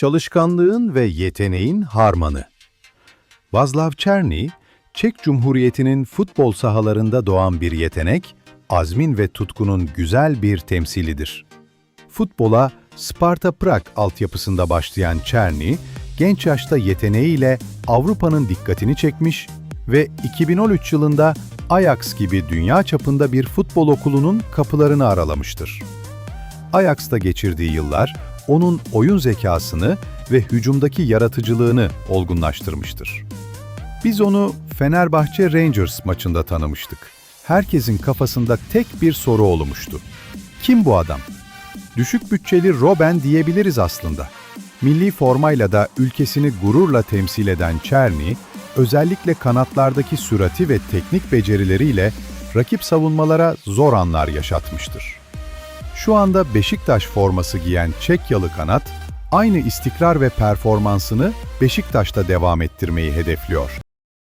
Çalışkanlığın ve yeteneğin harmanı. Vazlav Çerny, Çek Cumhuriyeti'nin futbol sahalarında doğan bir yetenek, azmin ve tutkunun güzel bir temsilidir. Futbola Sparta Prag altyapısında başlayan Çerny, genç yaşta yeteneğiyle Avrupa'nın dikkatini çekmiş ve 2013 yılında Ajax gibi dünya çapında bir futbol okulunun kapılarını aralamıştır. Ajax'ta geçirdiği yıllar onun oyun zekasını ve hücumdaki yaratıcılığını olgunlaştırmıştır. Biz onu Fenerbahçe Rangers maçında tanımıştık. Herkesin kafasında tek bir soru olmuştu. Kim bu adam? Düşük bütçeli Robben diyebiliriz aslında. Milli formayla da ülkesini gururla temsil eden Çerny, özellikle kanatlardaki sürati ve teknik becerileriyle rakip savunmalara zor anlar yaşatmıştır. Şu anda Beşiktaş forması giyen Çekyalı kanat, aynı istikrar ve performansını Beşiktaş'ta devam ettirmeyi hedefliyor.